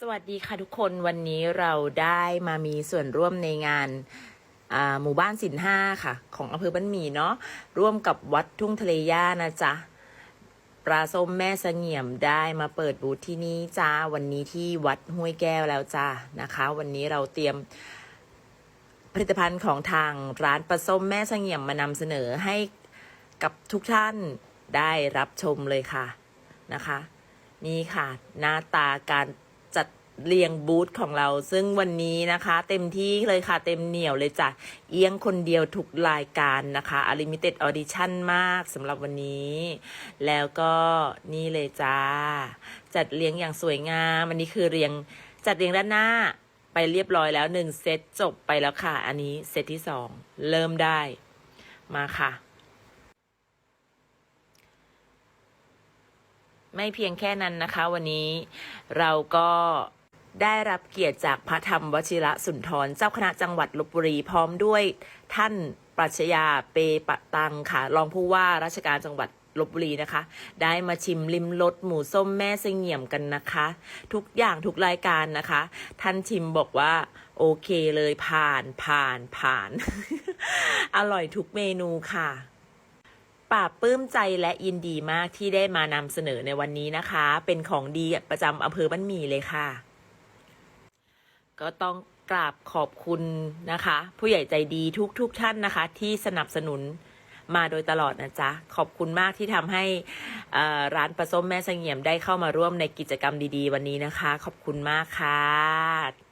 สวัสดีค่ะทุกคนวันนี้เราได้มามีส่วนร่วมในงานหมู่บ้านสินห้าค่ะ ของอำเภอบ้านหมี่เนาะร่วมกับวัดทุ่งทะเลย่านะจ๊ะปลาส้มแม่เสงี่ยมได้มาเปิดบูธที่นี่จ้าวันนี้ที่วัดห้วยแก้วแล้วจ้านะคะ วันนี้เราเตรียมผลิตภัณฑ์ของทางร้านปลาส้มแม่เสงี่ยมมานำเสนอให้กับทุกท่านได้รับชมเลยค่ะนะคะ นี่ค่ะ หน้าตาการ เรียงบูธของเรา ซึ่งวันนี้นะคะ เต็มที่เลยค่ะเต็มเหนียวเลยจ้ะ เอียงคนเดียวทุกรายการนะคะอลิมิเต็ดออดิชั่นมากสำหรับวันนี้ แล้วก็นี่เลยจ้า จัดเรียงอย่างสวยงามอันนี้คือเรียงจัดเรียงด้านหน้าไปเรียบร้อยแล้วหนึ่งเซตจบไปแล้วค่ะ อันนี้เซตที่สองเริ่มได้มาค่ะ ไม่เพียงแค่นั้นนะคะ วันนี้เราก็ ได้รับเกียรติจากพระธรรมวชิระสุนทร เจ้าคณะจังหวัดลบบุรีพร้อมด้วยท่านปรัชญาเปปะตังค่ะ รองผู้ว่าราชการจังหวัดลบบุรีนะคะ ได้มาชิมลิมรสหมูส้มแม่เสงี่ยมกันนะคะ ทุกอย่างทุกรายการนะคะ ท่านชิมบอกว่า โอเคเลยผ่านผ่านผ่าน อร่อยทุกเมนูค่ะปราปลื้มใจและยินดีมากที่ได้มานำเสนอในวันนี้นะคะ เป็นของดีประจำอำเภอบ้านหมี่เลยค่ะ ก็ต้องกราบขอบคุณนะคะ ผู้ใหญ่ใจดีทุกทุกท่านนะคะ ที่สนับสนุนมาโดยตลอดนะจ๊ะ ขอบคุณมากที่ทำให้ร้านปลาส้มแม่เสงี่ยมได้เข้ามาร่วมในกิจกรรมดี ๆ วันนี้นะคะ ขอบคุณมากค่ะ